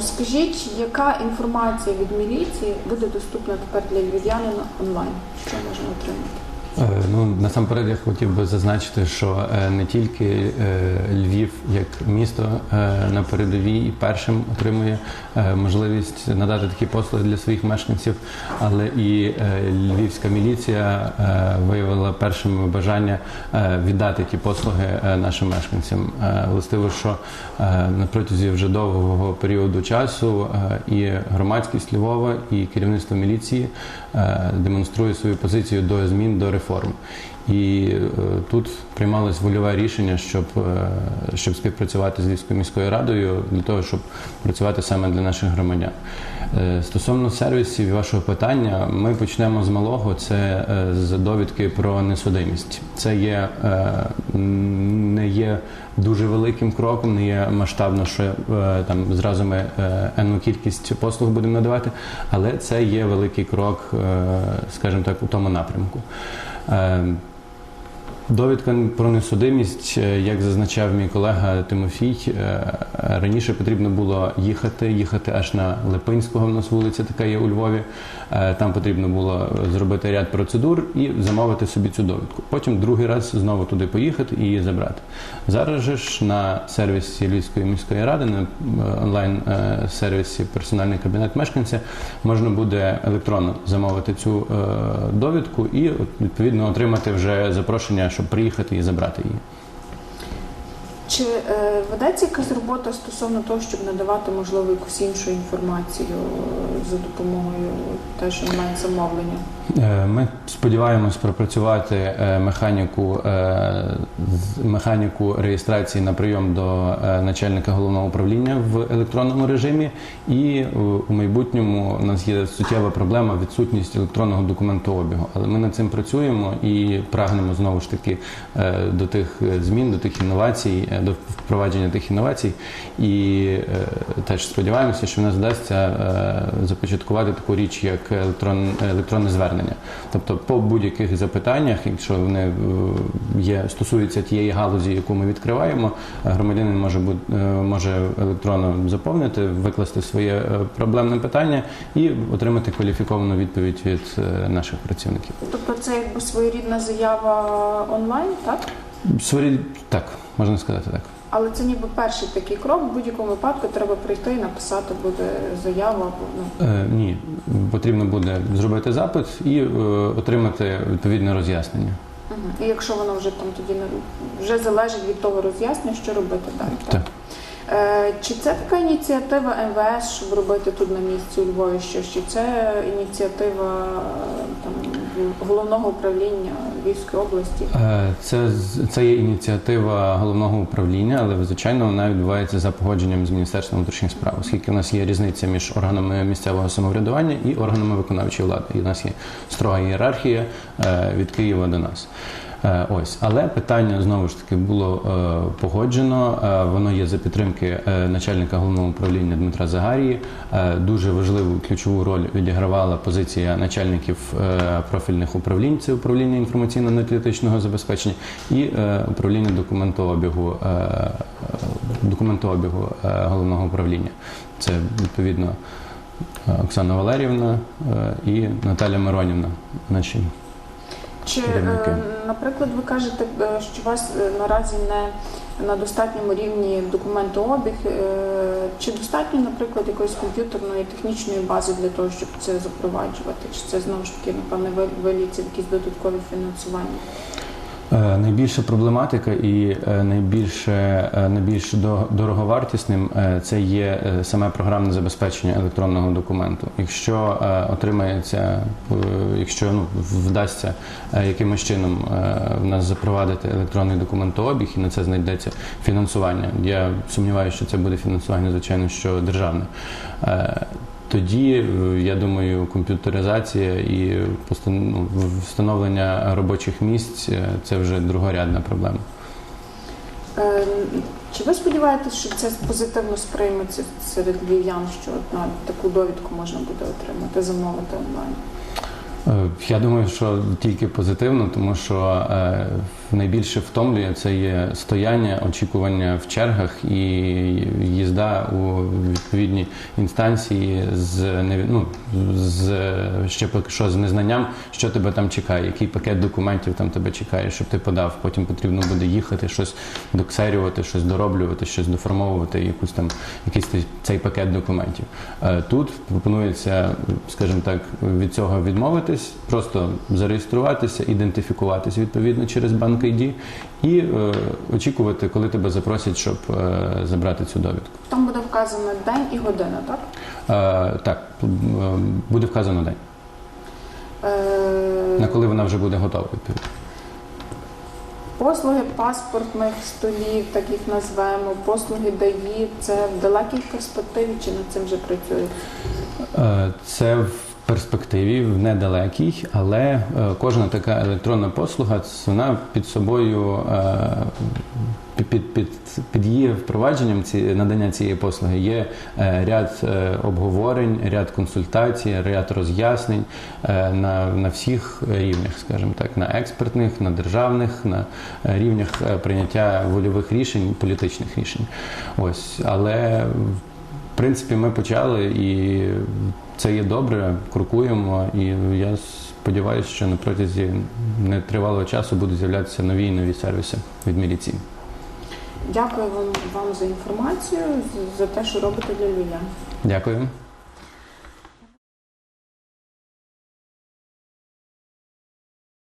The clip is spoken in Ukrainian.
Скажіть, яка інформація від міліції буде доступна тепер для львів'янина онлайн? Що можна отримати? Е, Ну насамперед я хотів би зазначити, що е, не тільки е, Львів як місто на передовій першим отримує можливість надати такі послуги для своїх мешканців, але і львівська міліція виявила першим бажання віддати ті послуги нашим мешканцям. Властиво, що на протязі вже довгого періоду часу і громадськість Львова, і керівництво міліції демонструє свою позицію до змін до реформ. І е, тут приймалось вольове рішення, щоб, е, щоб співпрацювати з Львівською міською радою для того, щоб працювати саме для наших громадян. Е, Стосовно сервісів і вашого питання, ми почнемо з малого. Це з довідки про несудимість. Це є не є дуже великим кроком, не є масштабно, що там зразу ми е, енну кількість послуг будемо надавати, але це є великий крок, скажімо так, у тому напрямку. Е, Довідка про несудимість, е, як зазначав мій колега Тимофій, е, раніше потрібно було їхати, їхати аж на Липинського. В нас вулиця така є у Львові. Е, Там потрібно було зробити ряд процедур і замовити собі цю довідку. Потім другий раз знову туди поїхати і її забрати. Зараз же ж на сервісі Львівської міської ради, на онлайн сервісі персональний кабінет мешканця, можна буде електронно замовити цю довідку і відповідно отримати вже запрошення, щоб приїхати і забрати її. Чи е, ведеться якась робота стосовно того, щоб надавати можливо якусь іншу інформацію е, за допомогою теж онлайн замовлення? Е, Ми сподіваємось пропрацювати е, механіку, механіку реєстрації на прийом до начальника головного управління в електронному режимі. І у майбутньому у нас є суттєва проблема відсутність електронного документообігу. Але ми над цим працюємо і прагнемо знову ж таки до тих змін, до тих інновацій, до впровадження тих інновацій. І е, теж сподіваємося, що в нас вдасться е, започаткувати таку річ, як електрон, електронне звернення. Тобто, по будь-яких запитаннях, якщо вони е, є стосуються тієї галузі, яку ми відкриваємо, е, громадянин може бу- е, може електронно заповнити, викласти своє е, проблемне питання і отримати кваліфіковану відповідь від е, наших працівників. Тобто це якби своєрідна заява онлайн, так? Сорі, так можна сказати так. Але це ніби перший такий крок. В будь-якому випадку треба прийти і написати буде заяву або ну. Е, ні, потрібно буде зробити запит і е, отримати відповідне роз'яснення. Мгм. І якщо воно вже там тоді не вже залежить від того роз'яснення, що робити далі. Так. Е, Чи це така ініціатива МВС, щоб робити тут на місці у Львові щось? Чи це ініціатива е, там головного управління Львівської області? Е, Це, це є ініціатива головного управління, але звичайно вона відбувається за погодженням з Міністерством внутрішніх справ, оскільки у нас є різниця між органами місцевого самоврядування і органами виконавчої влади. І у нас є строга ієрархія е, від Києва до нас. Е, Ось, але питання знову ж таки було е, погоджено. Е, воно є за підтримки начальника головного управління Дмитра Загарії. Дуже важливу ключову роль відігравала позиція начальників профільних управлінь. Це управління інформаційно-аналітичного забезпечення і управління документообігу, документообігу головного управління. Це відповідно Оксана Валерівна і Наталя Миронівна. Наші Чи, Керівники. Наприклад, ви кажете, е, що у вас е, наразі не на достатньому рівні документообіг? Е, Чи достатньо, наприклад, якоїсь комп'ютерної технічної бази для того, щоб це запроваджувати? Чи це знову ж таки, напевне, ви- виліться якісь додаткові фінансування? Е, Найбільша проблематика і е, найбільше е, найбільш до- дороговартісним це є саме програмне забезпечення електронного документу. Якщо отримається, якщо ну, вдасться якимось чином в нас запровадити електронний документообіг і на це знайдеться фінансування. Я сумніваюся, що це буде фінансування, звичайно, що державне. Тоді, е, я думаю, комп'ютеризація і ну, встановлення робочих місць е, це вже другорядна проблема. Е, Чи ви сподіваєтесь, що це позитивно сприйметься серед львів'ян, що на таку довідку можна буде отримати, замовити онлайн? Я думаю, що тільки позитивно, тому що найбільше втомлює це є стояння, очікування в чергах і їзда у відповідні інстанції з ну, з ще поки що з незнанням, що тебе там чекає, який пакет документів там тебе чекає, щоб ти подав. Потім потрібно буде їхати, щось доксерювати, щось дороблювати, щось доформовувати, якусь там якийсь цей- пакет документів. Е, Тут пропонується, скажімо так, від цього відмовитись, просто зареєструватися, ідентифікуватися відповідно через банк ID і е, очікувати, коли тебе запросять, щоб е, забрати цю довідку. Там буде вказано день і година, так? Е, так, е, буде вказано день, Е, на коли вона вже буде готова. Відповідно. Послуги паспортних столів, так їх назвемо, послуги ДАІ, це в далекій перспективі чи над цим вже працюють? Е, Це в перспективі, в недалекій, але е, кожна така електронна послуга, вона під собою е, під, під, під, під її впровадженням ці надання цієї послуги є е, ряд обговорень, ряд консультацій, ряд роз'яснень на, на всіх рівнях, скажімо так, на експертних, на державних, на рівнях прийняття вольових рішень, політичних рішень. Ось, але принципі ми почали і це є добре, крокуємо, і я сподіваюся, що на протязі нетривалого часу будуть з'являтися нові і нові сервіси від міліції. Дякую вам, вам за інформацію, за те, що робите для людей. Дякую.